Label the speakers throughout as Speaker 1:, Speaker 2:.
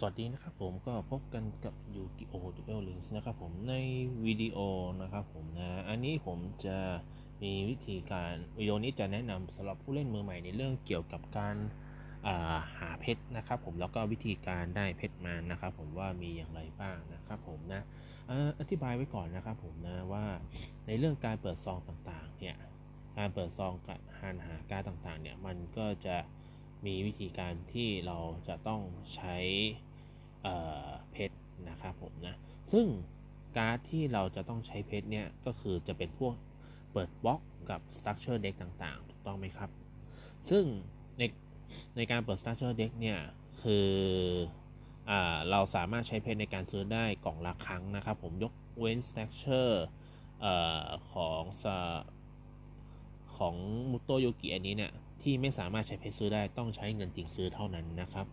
Speaker 1: สวัสดีนะครับผมก็พบกันกับยูกิโอดูเอลลิงส์นะครับผมในวิดีโอนะครับผมนะอันนี้ผมจะมีวิธีการวิดีโอนี้จะแนะนำสำหรับผู้เล่นมือใหม่ในเรื่องเกี่ยวกับการาหาเพชรนะครับผมแล้วก็วิธีการได้เพชรมานะครับผมว่ามีอย่างไรบ้างนะครับผมนะอธิบายไว้ก่อนนะครับผมนะว่าในเรื่องการเปิดซองต่างๆเนี่ยการเปิดซองการหาการต่างๆเนี่ยมันก็จะมีวิธีการที่เราจะต้องใช้ เพชรนะครับผมนะ ซึ่งการ์ดที่เราจะต้องใช้เพชรเนี่ยก็คือจะเป็นพวกเปิดบล็อกกับ structure deck ต่างๆ ถูกต้องไหมครับ ซึ่งในในการเปิด structure deck เนี่ยคืออเราสามารถใช้เพชรในการซื้อได้กล่องละครั้งนะครับผมยกเว้น structure ของของมุโตโยกิอันนี้เนี่ยที่ไม่สามารถใช้เพชรซื้อได้ต้องใช้เงินจริงซื้อเท่านั้นนะครับ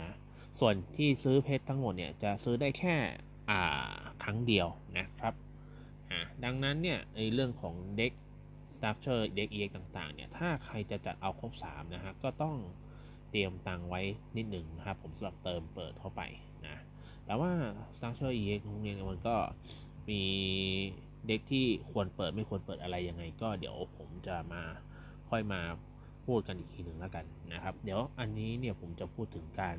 Speaker 1: นะ ส่วนที่ซื้อเพชรทั้งหมดเนี่ยจะซื้อได้แค่อ่าครั้งเดียวนะครับดังนั้นเนี่ยในเรื่องของเด็กสต r ั c เ u อร์เด็กเอ็กต่างๆเนี่ยถ้าใครจะจัดเอาครบ3นะฮะก็ต้องเตรียมตังไว้นิดหนึ่งนะครับผมสำหรับเติมเปิดเข้าไปนะแต่ว่า Structure EX ตรงนี้มันก็มีเด็กที่ควรเปิดไม่ควรเปิดอะไรยังไง ก็เดี๋ยวผมจะมาค่อยมาพูดกันอีกทีหนึ่งแล้วกันนะครับ เดี๋ยวอันนี้เนี่ยผมจะพูดถึงการ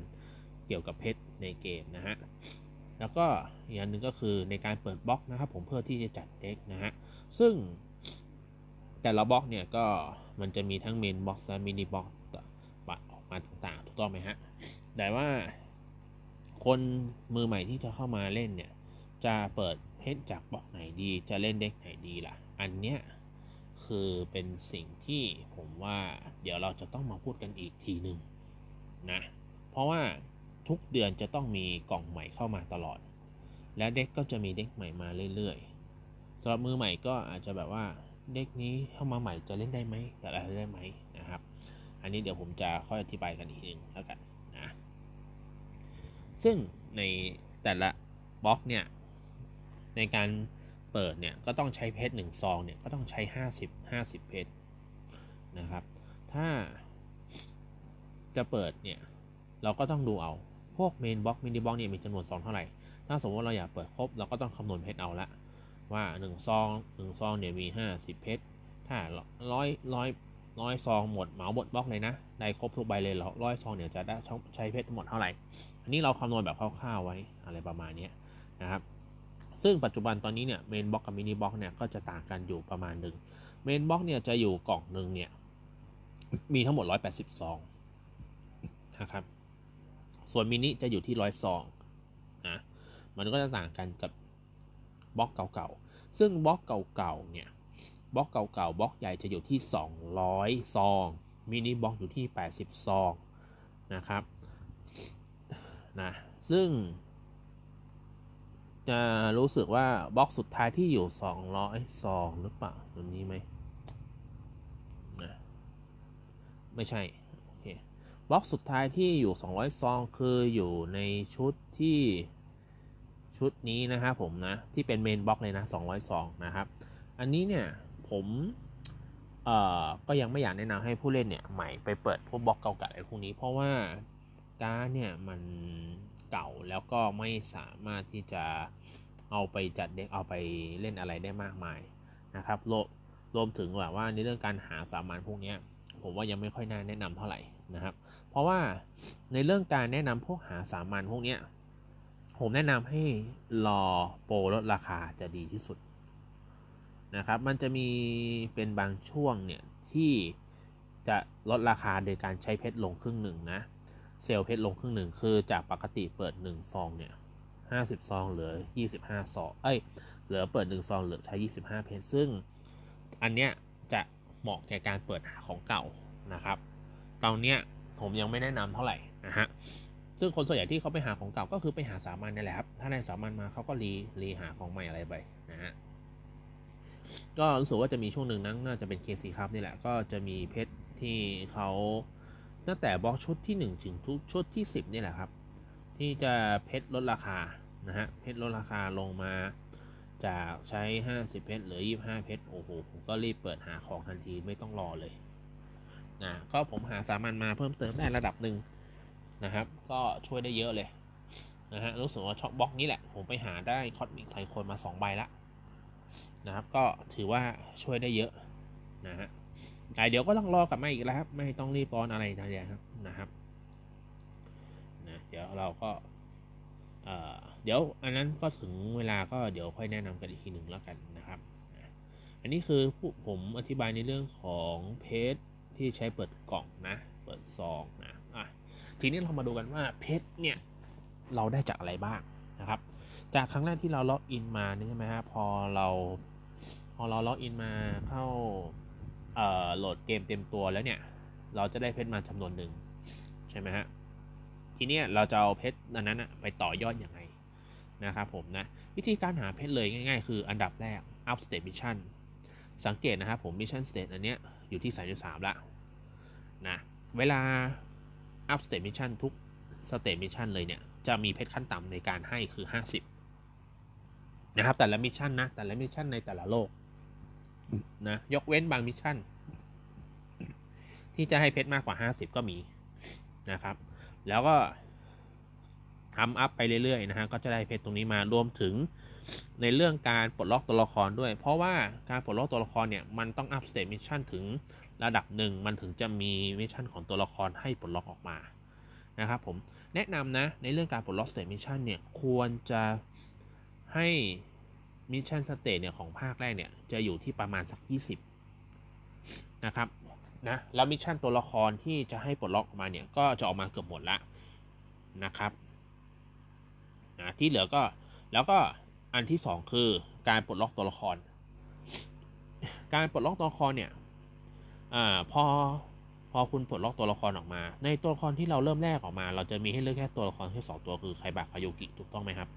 Speaker 1: เกี่ยวกับเพชรในเกมนะฮะ แล้วก็อีกอันหนึ่งก็คือในการเปิดบล็อกนะครับผมเพื่อที่จะจัดเด็กนะฮะ ซึ่งแต่ละบล็อกเนี่ยก็มันจะมีทั้งเมนบล็อกและมินิบล็อกบัตออกมาต่างๆ ถูกต้องไหมฮะ แต่ว่าคนมือใหม่ที่จะเข้ามาเล่นเนี่ย จะเปิดเพชรจากบล็อกไหนดี จะเล่นเด็กไหนดีล่ะ อันเนี้ยคือเป็นสิ่งที่ผมว่าเดี๋ยวเราจะต้องมาพูดกันอีกทีหนึ่งนะ เพราะว่า ทุกเดือนจะต้องมีกล่องใหม่เข้ามาตลอด และเด็กก็จะมีเด็กใหม่มาเรื่อยๆสำหรับมือใหม่ก็อาจจะแบบว่าเด็กนี้เข้ามาใหม่จะเล่นได้ไหมจะอะไรได้ไหมนะครับ อันนี้เดี๋ยวผมจะค่อยอธิบายกันอีกนึงแล้วกันนะซึ่งในแต่ละบล็อกเนี่ยในการเปิดเนี่ยก็ต้องใช้เพชรหนึ่งซองเนี่ยก็ต้องใช้ 50 50 เพชรนะครับ ถ้าจะเปิดเนี่ยเราก็ต้องดูเอา พวกเมนบล็อกมินิบล็อกเนี่ยมีจำนวนซองเท่าไหร่ ถ้าสมมติว่าเราอยากเปิดครบเราก็ต้องคำนวณเพชรเอาละว่า1ซอง1ซองเนี่ยมี 50 เพชร ถ้าร้อยร้อยร้อยซองหมดเหมาหมดบล็อกเลยนะได้ครบทุกใบเลยร้อยซองเนี่ยจะได้ใช้เพชรทั้งหมดเท่าไหร่ อันนี้เราคำนวณแบบคร่าวๆไว้อะไรประมาณนี้นะครับ ซึ่งปัจจุบันตอนนี้เนี่ยเมนบล็อกกับมินิบล็อกเนี่ยก็จะต่างกันอยู่ประมาณหนึ่งเมนบล็อกเนี่ยจะอยู่กล่องหนึ่งเนี่ยมีทั้งหมด 180ซองนะครับ ส่วนมินิจะอยู่ที่ร้อยซองนะมันก็จะต่างกันกับบล็อกเก่าๆ ซึ่งบล็อกเก่าๆ เนี่ย บล็อกเก่าๆ บล็อกใหญ่จะอยู่ที่ 200 ซอง มินิบล็อกอยู่ที่ 80 ซองนะครับ นะ ซึ่ง จะรู้สึกว่าบล็อกสุดท้ายที่อยู่ 200 ซองหรือเปล่าตัวนี้ไหมนะไม่ใช่ บล็อกสุดท้ายที่อยู่ 200 ซอง คืออยู่ในชุดที่ชุดนี้นะครับผมนะ ที่เป็นเมนบล็อกเลยนะ 200 ซองนะครับ อันนี้เนี่ยผมเอ่อก็ยังไม่อยากแนะนำให้ผู้เล่นเนี่ยใหม่ไปเปิดพวกบล็อกเก่าๆอะไรพวกนี้ เพราะว่าการเนี่ยมันเก่าแล้วก็ไม่สามารถที่จะเอาไปจัดเด็กเอาไปเล่นอะไรได้มากมายนะครับรวรวมถึงแบบว่าในเรื่องการหาสามัญพวกนี้ผมว่ายังไม่ค่อยน่าแนะนำเท่าไหร่นะครับ เพราะว่าในเรื่องการแนะนำพวกหาสามัญพวกนี้ผมแนะนำให้รอโปรลดราคาจะดีที่สุดนะครับ มันจะมีเป็นบางช่วงเนี่ยที่จะลดราคาโดยการใช้เพชรลงครึ่งหนึ่งนะ เซลล์เพชรลงครึ่งหนึ่งคือจากปกติเปิด1ซองเนี่ย50ซองเหลือ 25ซอง เอ้ย เหลือเปิด1ซองเหลือใช้ 25 เพชร ซึ่งอันเนี้ยจะเหมาะแก่การเปิดหาของเก่านะครับ ตอนเนี้ย ผมยังไม่แนะนำเท่าไหร่นะฮะซึ่งคนส่วนใหญ่ที่เขาไปหาของเก่าก็คือไปหาสามัญนี่แหละครับ ถ้าได้สามัญมาเขาก็รีรีหาของใหม่อะไรไปนะฮะก็รู้สึกว่าจะมีช่วงหนึ่งนั้นน่าจะเป็นเคซีครับนี่แหละ ก็จะมีเพชรที่เขาตั้งแต่บล็อกชุดที่ 1 ถึงทุกชุดที่ 10 นี่แหละครับ ที่จะเพชรลดราคานะฮะเพชรลดราคาลงมาจากใช้ 50 เพชรเหลือ 25 เพชรโอ้โหผมก็รีบเปิดหาของทันทีไม่ต้องรอเลย นะก็ผมหาสามัญมาเพิ่มเติมได้ระดับหนึ่งนะครับ ก็ช่วยได้เยอะเลยนะฮะรู้สึกว่าช็อกบล็อกนี้แหละ ผมไปหาได้คอสมิกไซโคนมา 2 ใบละนะครับ ก็ถือว่าช่วยได้เยอะนะฮะแต่เดี๋ยวก็ต้องรอกลับมาอีกแล้วครับ ไม่ต้องรีบร้อนอะไรนะเดียครับนะครับนะเดี๋ยวเราก็เดี๋ยวอันนั้นก็ถึงเวลาก็เดี๋ยวค่อยแนะนำกันอีกทีหนึ่งแล้วกันนะครับ อันนี้คือผมอธิบายในเรื่องของเพจ ที่ใช้เปิดกล่องนะ เปิดซองนะอะทีนี้เรามาดูกันว่าเพจเนี่ยเราได้จากอะไรบ้างนะครับ จากครั้งแรกที่เราล็อกอินมานี่ใช่ไหมฮะพอเราพอเราล็อกอินมาเข้าโหลดเกมเต็มตัวแล้วเนี่ย เราจะได้เพชรมาจำนวนหนึ่งใช่ไหมฮะทีนี้เราจะเอาเพชรนั้นไปต่อยอดอยังไงนะครับผมนะ วิธีการหาเพชรเลยง่าย ๆ คืออันดับแรก up state mission สังเกตนะครับผม mission state อันเนี้ย อยู่ที่ 33 ละนะ เวลา up state mission ทุก state mission เลยเนี่ย จะมีเพชรขั้นต่ำในการให้คือ 50 นะครับ แต่ละมิชชั่นนะ แต่ละมิชชั่นในแต่ละโลกนะ ยกเว้นบางมิชชั่น ที่จะให้เพชรมากกว่า 50 ก็มีนะครับ แล้วก็ทำอัพไปเรื่อยๆนะฮะ ก็จะได้เพชรตรงนี้มารวมถึง ในเรื่องการปลดล็อกตัวละครด้วย เพราะว่าการปลดล็อกตัวละครเนี่ยมันต้องอัพสเตมิชชั่นถึงระดับหนึ่งมันถึงจะมีมิชชั่นของตัวละครให้ปลดล็อกออกมานะครับผมแนะนำนะในเรื่องการปลดล็อกสเตทมิชชั่นเนี่ยควรจะให้มิชชั่นสเตทเนี่ยของภาคแรกเนี่ยจะอยู่ที่ประมาณสัก 20 นะครับนะแล้วมิชชั่นตัวละครที่จะให้ปลดล็อกออกมาเนี่ยก็จะออกมาเกือบหมดละนะครับนะที่เหลือก็แล้วก็ อันที่สองคือการปลดล็อกตัวละคร การปลดล็อกตัวละครเนี่ยอพอพอคุณปลดล็อกตัวละครออกมา ในตัวละครที่เราเริ่มแรกออกมา เราจะมีให้เลือกแค่ตัวละครแค่สองตัวคือไคบะคาโยกิถูกต้องไหมครับ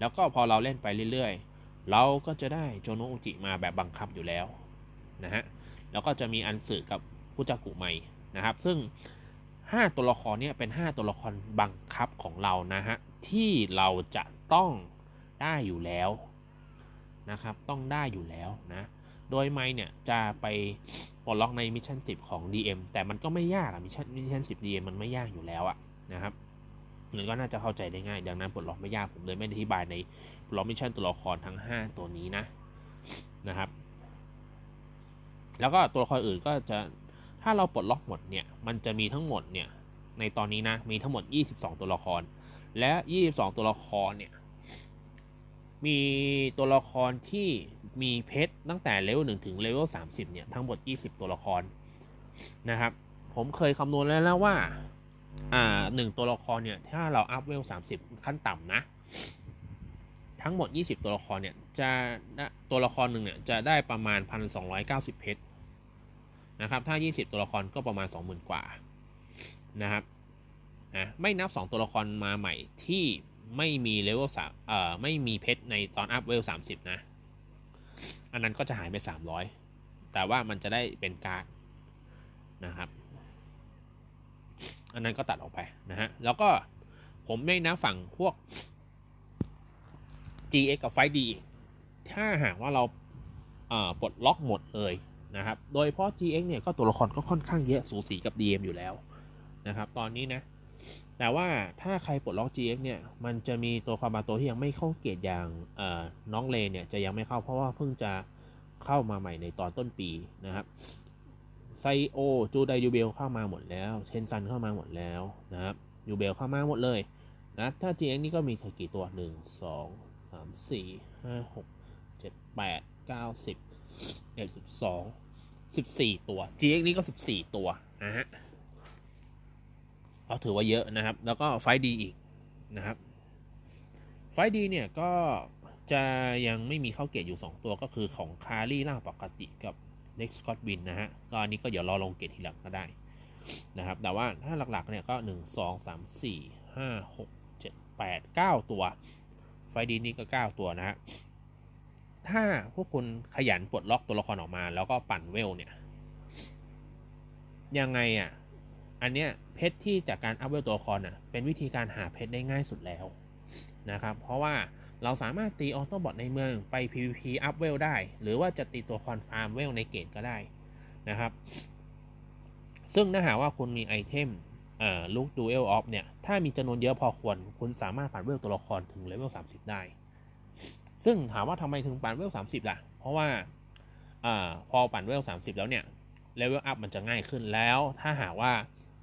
Speaker 1: แล้วก็พอเราเล่นไปเรื่อยๆ เราก็จะได้โจโนอุจิมาแบบบังคับอยู่แล้วนะฮะแล้วก็จะมีอันสึกับคุจักุใหม่นะครับ ซึ่ง 5 ตัวละครเนี่ยเป็น 5 ตัวละครบังคับของเรานะฮะที่เราจะต้อง ได้อยู่แล้วนะครับ ต้องได้อยู่แล้วนะ โดยไม่เนี่ยจะไปปลดล็อกในมิชชั่น 10 ของ DM แต่มันก็ไม่ยากอะมิชชั่นมิชชั่น 10 DM มันไม่ยากอยู่แล้วอะนะครับมันก็น่าจะเข้าใจได้ง่าย ดังนั้นปลดล็อกไม่ยากผมเลยไม่ได้อธิบายในปลดล็อกมิชชั่นตัวละครทั้ง 5 ตัวนี้นะนะครับ แล้วก็ตัวละครอื่นก็จะถ้าเราปลดล็อกหมดเนี่ย มันจะมีทั้งหมดเนี่ย ในตอนนี้นะ มีทั้งหมด 22 ตัวละคร และ 22 ตัวละครเนี่ย มีตัวละครที่มีเพชรตั้งแต่เลเวลหนึ่งถึงเลเวลสามสิบเนี่ยทั้งหมดยี่สิบตัวละครนะครับ ผมเคยคำนวณแล้วแล้วว่า อ่าหนึ่งตัวละครเนี่ย ถ้าเราอัพเวลสามสิบขั้นต่ำนะ ทั้งหมดยี่สิบตัวละครเนี่ย จะตัวละครหนึ่งเนี่ยจะได้ประมาณพันสองร้อยเก้าสิบเพชรนะครับ ถ้ายี่สิบตัวละครก็ประมาณสองหมื่นกว่านะครับนะไม่นับสองตัวละครมาใหม่ที่ ไม่มีเลเวลสามเอ่อไม่มีเพชรในตอนอัพเวลสามสิบนะ อันนั้นก็จะหายไปสามร้อยแต่ว่ามันจะได้เป็นการ์ดนะครับ อันนั้นก็ตัดออกไปนะฮะ แล้วก็ผมไม่นะฝั่งพวก GX กับไฟดี ถ้าหากว่าเราปลดล็อกหมดเลยนะครับ โดยเพราะ GX เนี่ยก็ตัวละครก็ค่อนข้างเยอะสูสีกับ DM อยู่แล้วนะครับ ตอนนี้นะ แต่ว่าถ้าใครปลดล็อก GX เนี่ย มันจะมีตัวความบางตัวที่ยังไม่เข้าเกตอย่างน้องเลเนี่ยจะยังไม่เข้าเพราะว่าเพิ่งจะเข้ามาใหม่ในตอนต้นปีนะครับไซโอจูไดยูเบลเข้ามาหมดแล้ว เชนซันเข้ามาหมดแล้วนะครับยูเบลเข้ามาหมดเลยนะถ้า GX นี่ก็มีกี่ตัว 1 2 3 4 5 6 7 8 9 10 11 12 14 ตัว GX นี่ก็ 14 ตัวนะฮะ ก็ถือว่าเยอะนะครับ แล้วก็ไฟดีอีกนะครับ ไฟดีเนี่ยก็จะยังไม่มีเข้าเกตอยู่ 2 ตัวก็คือของคารี่ล่างปกติกับเล็กสกอตบินนะฮะ ก็อันนี้ก็เดี๋ยวรอลงเกตทีหลังก็ได้นะครับ แต่ว่าถ้าหลักๆเนี่ยก็ 1 2 3 4 5 6 7 8 9 ตัว ไฟดีนี่ก็ 9 ตัวนะฮะ ถ้าพวกคุณขยันปลดล็อกตัวละครออกมา แล้วก็ปั่นเวลเนี่ย ยังไงอะ่ะ อันเนี้ยเพชรที่จากการอัพเวลตัวละครอะเป็นวิธีการหาเพชรได้ง่ายสุดแล้วนะครับเพราะว่าเราสามารถตีออโต้บอทในเมืองไป PVP อัพเวลได้ หรือว่าจะตีตัวคอนฟาร์มเวลในเกตก็ได้นะครับ ซึ่งถ้าหากว่าคุณมีไอเทมเอ่อลูกดูเอลออฟเนี่ย ถ้ามีจำนวนเยอะพอควร คุณสามารถปั่นเวลตัวละครถึงเลเวล30 ได้ ซึ่งถามว่าทำไมถึงปั่นเวล30 ล่ะ เพราะว่าอ่าพอปั่นเวล30 แล้วเนี่ยเลเวลอัพมันจะง่ายขึ้นแล้ว ถ้าหากว่า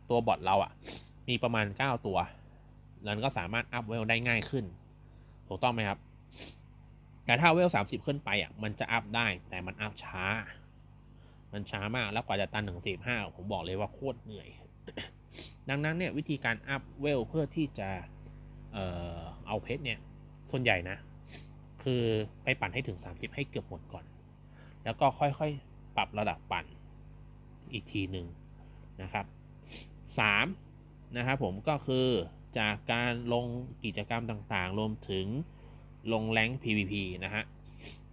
Speaker 1: ตัวบอทเราอะ่ะ มีประมาณ 9 ตัวนั้นก็สามารถอัพเวลได้ง่ายขึ้น ถูกต้องไหมครับ แต่ถ้าเวล 30 ขึ้นไปอะ มันจะอัพได้ แต่มันอัพช้า มันช้ามาก แล้วกว่าจะตันถึง45ผมบอกเลยว่าโคตรเหนื่อย ดังนั้นเนี่ยวิธีการอัพเวลเพื่อที่จะ เอ่อ เอาเพชรเนี่ย ส่วนใหญ่นะ คือไปปั่นให้ถึง 30 ให้เกือบหมดก่อน แล้วก็ค่อยๆ ปรับระดับปั่นอีกทีหนึ่งนะครับ 3. นะครับผมก็คือจากการลงกิจกรรมต่างๆ รวมถึงลงแรง PVP นะฮะ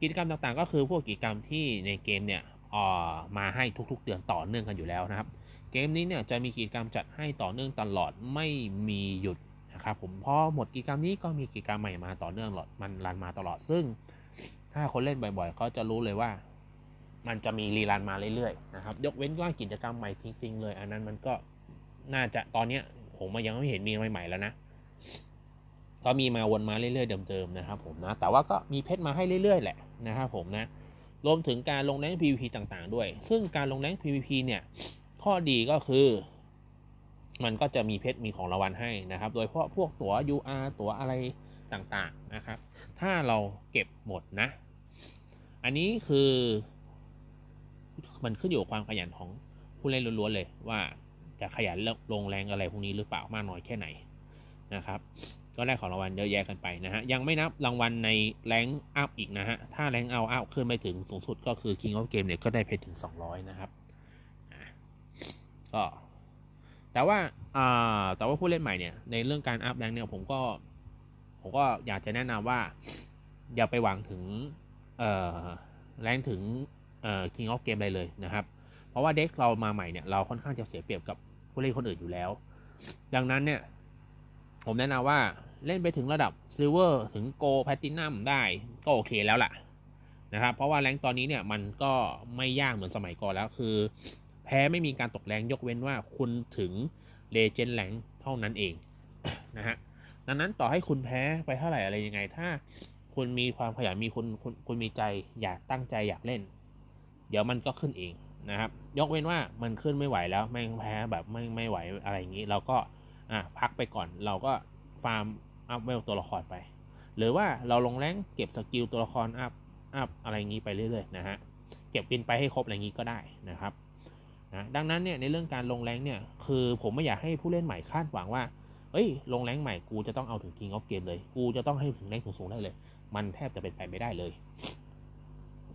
Speaker 1: กิจกรรมต่างๆ ก็คือพวกกิจกรรมที่ในเกมเนี่ยออมาให้ทุกๆ เดือนต่อเนื่องกันอยู่แล้วนะครับ เกมนี้เนี่ยจะมีกิจกรรมจัดให้ต่อเนื่องตลอดไม่มีหยุดนะครับผมพอหมดกิจกรรมนี้ก็มีกิจกรรมใหม่มาต่อเนื่องหลอดมันรันมาตลอดซึ่ง ถ้าคนเล่นบ่อยๆเขาจะรู้เลยว่า มันจะมีรีรันมาเรื่อยๆนะครับยกเว้นว่ากิจกรรมใหม่ทิ้งๆเลย อันนั้นมันก็ น่าจะตอนเนี้ยผมมายังไม่เห็นมีใหม่ๆแล้วนะก็มีมาวนมาเรื่อยๆเดิมๆนะครับผมนะแต่ว่าก็มีเพชรมาให้เรื่อยๆแหละนะครับผมนะรวมถึงการลงแรง PVP ต่างๆ ด้วย ซึ่งการลงแรง PVP เนี่ยข้อดีก็คือ มันก็จะมีเพชรมีของรางวัลให้นะครับ โดยเฉพาะพวกตั๋ว UR ตั๋วอะไรต่างๆนะครับ ถ้าเราเก็บหมดนะ อันนี้คือ มันขึ้นอยู่กับความขยันของผู้เล่นล้วนๆเลยว่า จะขยันลงแรงอะไรพวกนี้หรือเปล่ามากน้อยแค่ไหนนะครับ ก็ได้ของรางวัลเยอะแยะกันไปนะฮะ ยังไม่นับรางวัลในแรงอัพอีกนะฮะ ถ้าแรงเอาอัพขึ้นไปถึงสูงสุดก็คือ King of Game เนี่ยก็ได้เพชรถึง 200 นะครับก็แต่ว่าอ่าแต่ว่าผู้เล่นใหม่เนี่ยในเรื่องการอัพแรงเนี่ยผมก็ผมก็อยากจะแนะนำว่า อย่าไปหวังถึงเอ่อแรงถึงเอ่อ King of Game เลยเลยนะครับ ราะว่าเด็กเรามาใหม่เนี่ยเราค่อนข้างจะเสียเปรียบกับผู้เล่นคนอื่นอยู่แล้ว ดังนั้นเนี่ย ผมแนะนำว่าเล่นไปถึงระดับซิลเวอร์ถึงโกลแพตินัมได้ก็โอเคแล้วล่ะนะครับ เพราะว่าแรงตอนนี้เนี่ยมันก็ไม่ยากเหมือนสมัยก่อนแล้วคือ แพ้ไม่มีการตกแรงยกเว้นว่าคุณถึงเลเจนด์แรงเท่านั้นเองนะฮะดังนั้นต่อให้คุณแพ้ไปเท่าไหร่อะไรยังไง ถ้าคุณมีความขยันมีคุณคุณคุณมีใจอยากตั้งใจอยากเล่น เดี๋ยวมันก็ขึ้นเอง นะครับ ยกเว้นว่ามันขึ้นไม่ไหวแล้วแม่แพ้แบบไม่ไม่ไหวอะไรอย่างนี้ เราก็อะพักไปก่อน เราก็ฟาร์มอัพเวลตัวละครไป หรือว่าเราลงแรงเก็บสกิลตัวละครอัพอัพอะไรอย่างนี้ไปเรื่อยๆนะฮะเก็บบินไปให้ครบอะไรอย่างนี้ก็ได้นะครับนะดังนั้นเนี่ยในเรื่องการลงแรงเนี่ยคือผมไม่อยากให้ผู้เล่นใหม่คาดหวังว่าเอ้ยลงแรงใหม่กูจะต้องเอาถึง King of Game เลย กูจะต้องให้ถึงแรงสูงๆได้เลย มันแทบจะเป็นไปไม่ได้เลย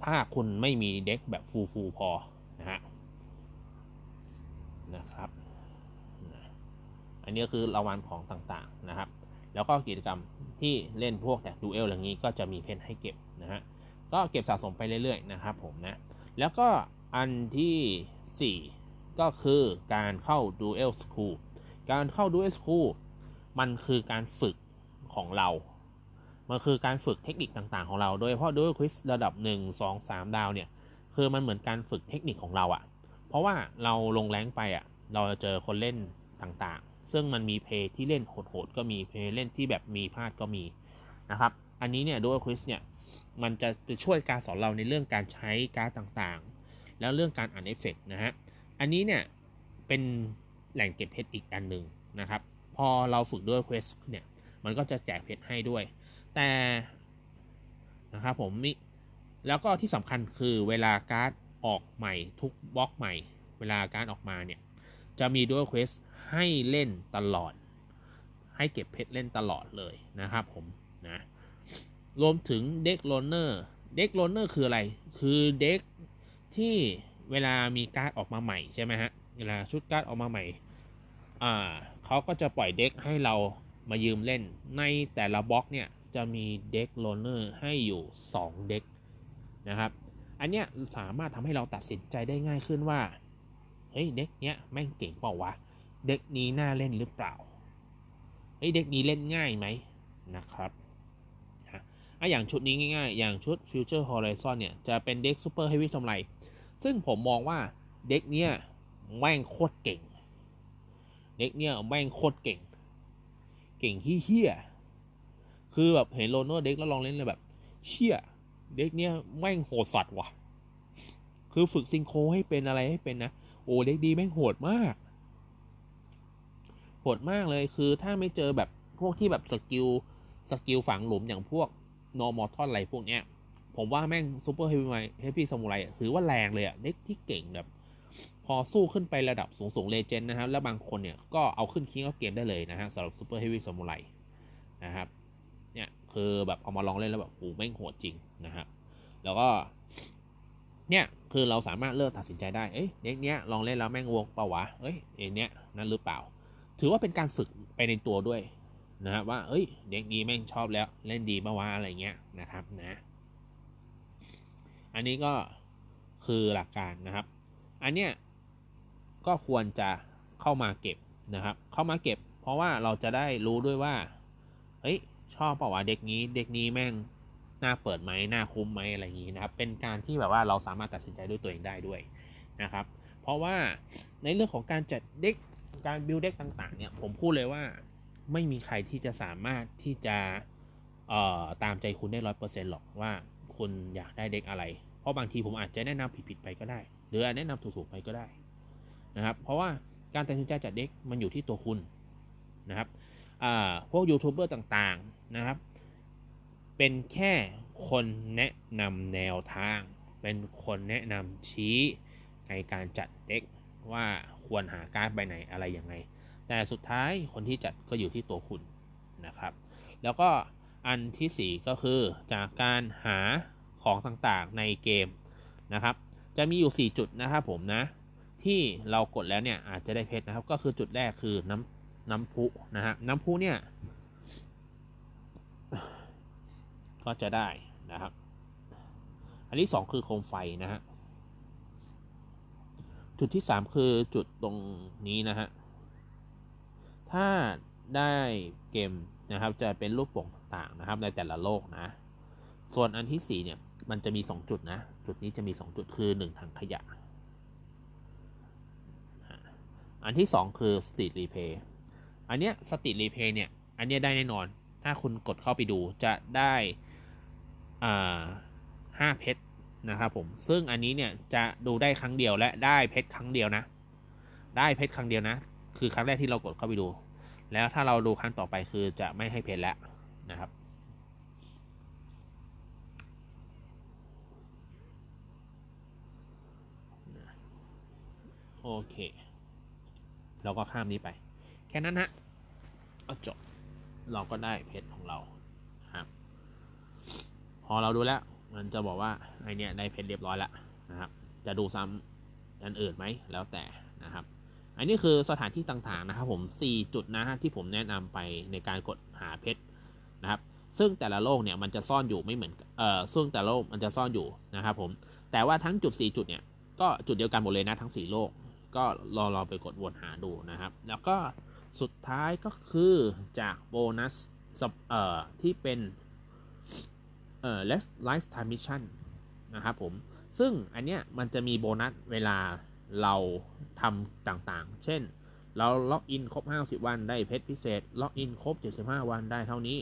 Speaker 1: ถ้าคุณไม่มีเด็กแบบฟูฟูพอ นะฮะนะครับอันนี้คือรางวัลของต่างๆนะครับ แล้วก็กิจกรรมที่เล่นพวกแต่ดูเอลอย่างนี้ก็จะมีเพนให้เก็บนะฮะก็เก็บสะสมไปเรื่อยๆนะครับผมนะแล้วก็อันที่ 4 ก็คือการเข้าดูเอลสคูลการเข้าดูเอลสคูลมันคือการฝึกของเรา มันคือการฝึกเทคนิคต่างๆของเรา โดยเฉพาะดูเอลควิสระดับ 1 2 3 ดาวเนี่ย คือมันเหมือนการฝึกเทคนิคของเราอะเพราะว่าเราลงแรงไปอะเราจะเจอคนเล่นต่างๆ ซึ่งมันมีเพย์ที่เล่นโหดๆก็มีเพย์เล่นที่แบบมีพลาดก็มีนะครับ อันนี้เนี่ยดูเอลควิสเนี่ยมันจะช่วยการสอนเราในเรื่องการใช้การ์ดต่างๆ แล้วเรื่องการอ่านเอฟเฟกนะฮะ อันนี้เนี่ยเป็นแหล่งเก็บเพชรอีกอันหนึ่งนะครับ พอเราฝึกด้วยเควสเนี่ยมันก็จะแจกเพชรให้ด้วย แต่นะครับผมมี แล้วก็ที่สำคัญคือเวลาการ์ดออกใหม่ทุกบล็อกใหม่ เวลาการ์ดออกมาเนี่ย จะมีด้วเควสให้เล่นตลอด ให้เก็บเพชรเล่นตลอดเลยนะครับผมนะรวมถึงเด็กโลเนอร์เด็กโลเนอร์คืออะไร คือเด็กที่เวลามีการ์ดออกมาใหม่ใช่ไหมฮะเวลาชุดการ์ดออกมาใหม่อ่าเขาก็จะปล่อยเด็กให้เรามายืมเล่น ในแต่ละบล็อกเนี่ยจะมีเด็กโลเนอร์ให้อยู่ 2 เด็ก นะครับ อันเนี้ยสามารถทำให้เราตัดสินใจได้ง่ายขึ้นว่า เฮ้ยเด็กเนี้ยแม่งเก่งเปล่าวะ เด็กนี้น่าเล่นหรือเปล่า เฮ้ยเด็กนี้เล่นง่ายไหมนะครับอะอย่างชุดนี้ง่ายๆ อย่างชุด Future Horizon เนี่ย จะเป็นเด็ก Super Heavy สมไรซึ่งผมมองว่าเด็กเนี้ยแม่งโคตรเก่ง เด็กเนี่ยแม่งโคตรเก่ง เก่งเฮี้ย คือแบบเห็นโลโน่เด็กแล้วลองเล่นเลยแบบ เชี่ย เด็กเนี่ยแม่งโหดสัตว์ว่ะ คือฝึกซิงโครให้เป็นอะไรให้เป็นนะ โอ้เด็กดีแม่งโหดมาก โหดมากเลยคือถ้าไม่เจอแบบพวกที่แบบสกิลสกิลฝังหลุมอย่างพวกนอร์มอทอนอะไรพวกเนี้ย ผมว่าแม่งซูเปอร์เฮฟวี่เฮฟวี่ซามูไรถือว่าแรงเลยอะเด็กที่เก่งแบบ พอสู้ขึ้นไประดับสูงสูงเลเจนด์นะครับ แล้วบางคนเนี่ยก็เอาขึ้นคิงออฟเกมได้เลยนะฮะสำหรับซูเปอร์เฮฟวี่ซามูไรนะครับ คือแบบเอามาลองเล่นแล้วแบบโอ้แม่งโหดจริงนะครับแล้วก็เนี่ยคือเราสามารถเลือกตัดสินใจได้ เอ้ยเด็กเนี้ยลองเล่นแล้วแม่งวกเปล่าวะ เอ้ยเองเนี้ยนั่นหรือเปล่า ถือว่าเป็นการฝึกไปในตัวด้วยนะครับว่า เอ้ย เด็กนี้แม่งชอบแล้วเล่นดีเมื่อวาอะไรเงี้ยนะครับนะ อันนี้ก็คือหลักการนะครับ อันเนี้ยก็ควรจะเข้ามาเก็บนะครับ เข้ามาเก็บ เพราะว่าเราจะได้รู้ด้วยว่า เฮ้ย ชอบเปล่าวะเด็กนี้เด็กนี้แม่งน่าเปิดไหมน่าคุ้มไหมอะไรอย่างนี้นะครับ เป็นการที่แบบว่าเราสามารถตัดสินใจด้วยตัวเองได้ด้วยนะครับ เพราะว่าในเรื่องของการจัดเด็กการบิวเด็กต่างๆ เนี่ยผมพูดเลยว่าไม่มีใครที่จะสามารถที่จะเอ่อตามใจคุณได้ร้อยเปอร์เซ็นต์หรอกว่าคุณอยากได้เด็กอะไร เพราะบางทีผมอาจจะแนะนำผิดๆไปก็ได้ หรือแนะนำถูกๆไปก็ได้นะครับ เพราะว่าการตัดสินใจจัดเด็กมันอยู่ที่ตัวคุณนะครับ พวกยูทูบเบอร์ต่างๆนะครับ เป็นแค่คนแนะนำแนวทาง เป็นคนแนะนำชี้ในการจัดเด็กว่าควรหาการ์ดใบไหนอะไรยังไง แต่สุดท้ายคนที่จัดก็อยู่ที่ตัวคุณนะครับ แล้วก็อันที่ 4 ก็คือจากการหาของต่างๆในเกมนะครับ จะมีอยู่ 4 จุดนะครับผมนะ ที่เรากดแล้วเนี่ยอาจจะได้เพชรนะครับ ก็คือจุดแรกคือน้ำ น้ำพุนะฮะน้ำพุเนี่ย ก็จะได้นะครับ อันที่2คือโคมไฟนะฮะจุดที่3คือจุดตรงนี้นะฮะถ้าได้เกมนะครับจะเป็นรูปโป่งต่างๆนะครับ ในแต่ละโลกนะ ส่วนอันที่ 4 เนี่ย มันจะมี 2 จุดนะ จุดนี้จะมี 2 จุดคือ 1 ถังขยะ อันที่ 2 คือ Street Replay อันเนี้ย Street Replay เนี่ย อันเนี้ยได้แน่นอน ถ้าคุณกดเข้าไปดูจะได้อ่าห้าเพชรนะครับผม ซึ่งอันนี้เนี่ยจะดูได้ครั้งเดียวและได้เพชรครั้งเดียวนะ ได้เพชรครั้งเดียวนะ คือครั้งแรกที่เรากดเข้าไปดู แล้วถ้าเราดูครั้งต่อไปคือจะไม่ให้เพชรแล้วนะครับโอเค เราก็ข้ามนี้ไป แค่นั้นฮะ เอาจบ เราก็ได้เพชรของเราครับ พอเราดูแล้ว มันจะบอกว่าไอเนี้ยได้เพชรเรียบร้อยแล้วนะครับ จะดูซ้ำอันอื่นไหมแล้วแต่นะครับ อันนี้คือสถานที่ต่างๆนะครับ ผม 4 จุดนะฮะที่ผมแนะนำไปในการกดหาเพชรนะครับ ซึ่งแต่ละโลกเนี่ยมันจะซ่อนอยู่ไม่เหมือนเอ่อซึ่งแต่ละโลกมันจะซ่อนอยู่นะครับ ผม แต่ว่าทั้งจุด 4 จุดเนี่ยก็จุดเดียวกันหมดเลยนะทั้ง 4 โลก ก็รอเราไปกดวนหาดูนะครับ แล้วก็ สุดท้ายก็คือจากโบนัสเอ่อที่เป็นเอ่อ left lifetime mission นะครับผม ซึ่งอันเนี้ยมันจะมีโบนัสเวลาเราทำต่างๆ เช่น เราล็อกอินครบ 50 วันได้เพชรพิเศษ ล็อกอินครบ 75 วันได้เท่านี้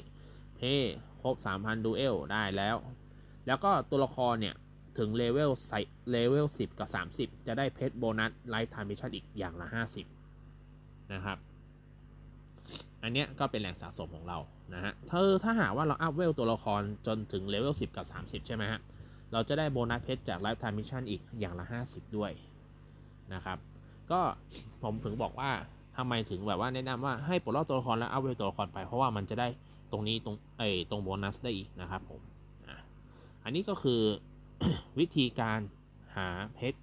Speaker 1: เพย์ครบ 3,000 ดูเอลได้แล้ว แล้วก็ตัวละครเนี่ย ถึงเลเวลใส่เลเวล 10 กับ 30 จะได้เพชรโบนัสไลฟ์ไทม์มิชชั่นอีกอย่างละ 50 นะครับ อันเนี้ยก็เป็นแหล่งสะสมของเรานะฮะถ้าถ้าหากว่าเราอัพเวลตัวละครจนถึงเลเวล10 กับ 30 ใช่ไหมฮะ เราจะได้โบนัสเพชรจากไลฟ์ไทม์มิชชั่นอีกอย่างละ 50 ด้วยนะครับ ก็ผมถึงบอกว่าทำไมถึงแบบว่าแนะนำว่าให้ปลดล็อกตัวละครแล้วอัพเวลตัวละครไป เพราะว่ามันจะได้ตรงนี้ตรงเอ้ตรงโบนัสได้อีกนะครับผมอันนี้ก็คือวิธีการหาเพชร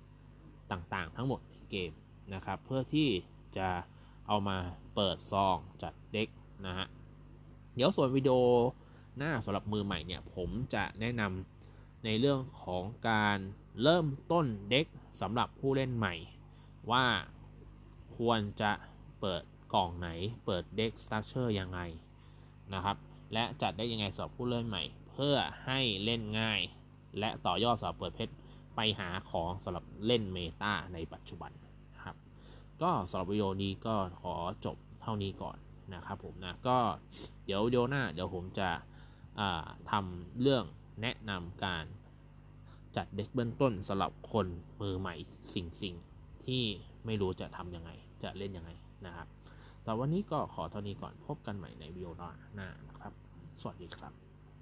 Speaker 1: ต่างๆ ทั้งหมดในเกมนะครับ เพื่อที่จะ เอามาเปิดซองจัดเด็กนะฮะ เดี๋ยวส่วนวิดีโอหน้าสำหรับมือใหม่เนี่ย ผมจะแนะนำในเรื่องของการเริ่มต้นเด็กสำหรับผู้เล่นใหม่ ว่าควรจะเปิดกล่องไหน เปิดเด็กสตั๊กเชอร์ยังไงนะครับ และจัดได้ยังไงสำหรับผู้เล่นใหม่ เพื่อให้เล่นง่าย และต่อยอดสำหรับเปิดเพชรไปหาของสำหรับเล่นเมตาในปัจจุบัน ก็สำหรับวิดีโอนี้ก็ขอจบเท่านี้ก่อนนะครับผมนะก็เดี๋ยววิดีโอหน้าเดี๋ยวผมจะทำเรื่องแนะนำการจัดเด็กเบื้องต้นสำหรับคนมือใหม่สิ่งสิ่งที่ไม่รู้จะทำยังไง จะเล่นยังไงนะครับแต่วันนี้ก็ขอเท่านี้ก่อนพบกันใหม่ในวิดีโอหน้านะครับ สวัสดีครับ